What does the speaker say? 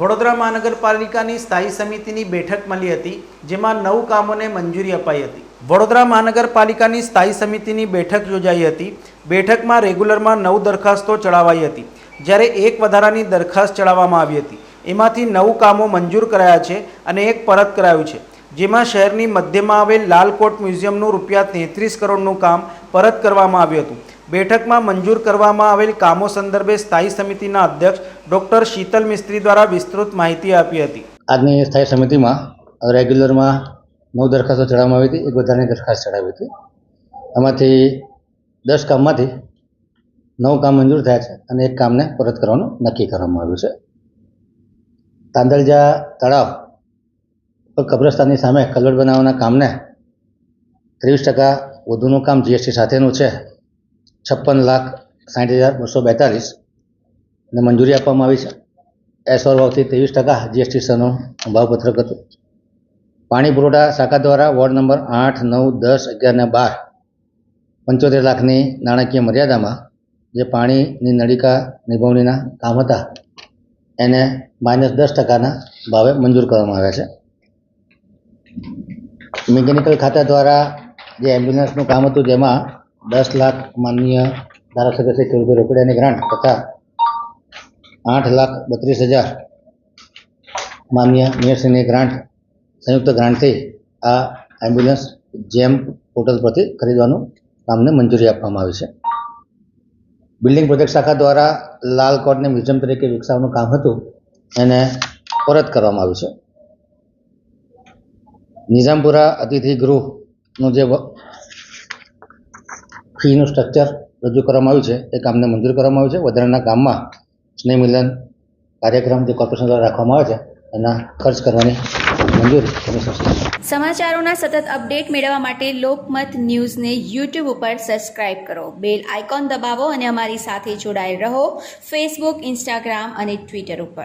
વડોદરા મહાનગરપાલિકાની સ્થાયી સમિતિની બેઠક મળી હતી, જેમાં નવ કામોને મંજૂરી અપાઈ હતી. વડોદરા મહાનગરપાલિકાની સ્થાયી સમિતિની બેઠક યોજાઈ હતી. બેઠકમાં રેગ્યુલરમાં નવ દરખાસ્તો ચડાવાઈ હતી. જ્યારે એક વધારાની દરખાસ્ત ચડાવવામાં આવી હતી. એમાંથી નવ કામો મંજૂર કરાયા છે અને એક પરત કરાયું છે, જેમાં શહેરની મધ્યમાં આવેલ લાલકોટ મ્યુઝિયમનું રૂપિયા તેત્રીસ કરોડનું કામ પરત કરવામાં આવ્યું હતું. બેઠકમાં મંજૂર કરવામાં આવેલ કામો સંદર્ભે સ્થાયી સમિતિના અધ્યક્ષ ડૉક્ટર શીતલ મિસ્ત્રી દ્વારા વિસ્તૃત માહિતી આપી હતી. આજની સ્થાયી સમિતિમાં રેગ્યુલરમાં નવ દરખાસ્તો ચડાવવામાં આવી હતી, એક વધારાની દરખાસ્ત ચડાવી હતી. એમાંથી દસ કામમાંથી નવ કામ મંજૂર થયા છે અને એક કામને પરત કરવાનું નક્કી કરવામાં આવ્યું છે. તાંદલજા તળાવ પર કબ્રસ્તાનની સામે કલવડ બનાવવાના કામને ત્રેવીસ ટકા વધુનું કામ જીએસટી સાથેનું છે. છપ્પન લાખ સાઠ હજાર બસો બેતાલીસ. ને મંજૂરી આપવામાં આવી છે. એસઓર ભાવથી ત્રેવીસ ટકા જીએસટી સરનું ભાવપત્રક હતું. પાણી પુરવઠા શાખા દ્વારા વોર્ડ નંબર આઠ, નવ, દસ, અગિયાર ને બાર પંચોતેર લાખની નાણાકીય મર્યાદામાં જે પાણીની નળિકા નિભાવણીના કામ હતા, એને માઇનસ દસ ટકાના ભાવે મંજૂર કરવામાં આવ્યા છે. મિકેનિકલ ખાતા દ્વારા જે એમ્બ્યુલન્સનું કામ હતું, જેમાં દસ લાખ માન્ય ધારાસભ્ય શ્રી ખેડૂત રોકડિયાની ગ્રાન્ટ તથા આઠ લાખ બત્રીસ હજાર માન્ય મેયરશ્રીની ગ્રાન્ટ, સંયુક્ત ગ્રાન્ટથી આ એમ્બ્યુલન્સ જેમ પોર્ટલ પરથી ખરીદવાનું કામને મંજૂરી આપવામાં આવી છે. બિલ્ડિંગ પ્રોજેક્ટ શાખા દ્વારા લાલ કોટને મ્યુઝિયમ તરીકે વિકસાવવાનું કામ હતું, એને પરત કરવામાં આવ્યું છે. નિઝામપુરા અતિથિ ગૃહનું જે ફીનું સ્ટ્રક્ચર રજૂ કરવામાં આવ્યું છે. એ કામને મંજૂર કરવામાં આવ્યું છે. વધારાના કામમાં સ્નેહ મિલન કાર્યક્રમ જે કોર્પોરેશન દ્વારા રાખવામાં આવે છે, એના ખર્ચ કરવાની મંજૂરી સમાચારોના સતત અપડેટ મેળવવા માટે લોકમત ન્યૂઝને યુટ્યુબ ઉપર સબસ્ક્રાઇબ કરો. બેલ આઇકોન દબાવો અને અમારી સાથે જોડાયેલ રહો. ફેસબુક ઇન્સ્ટાગ્રામ અને ટ્વિટર ઉપર.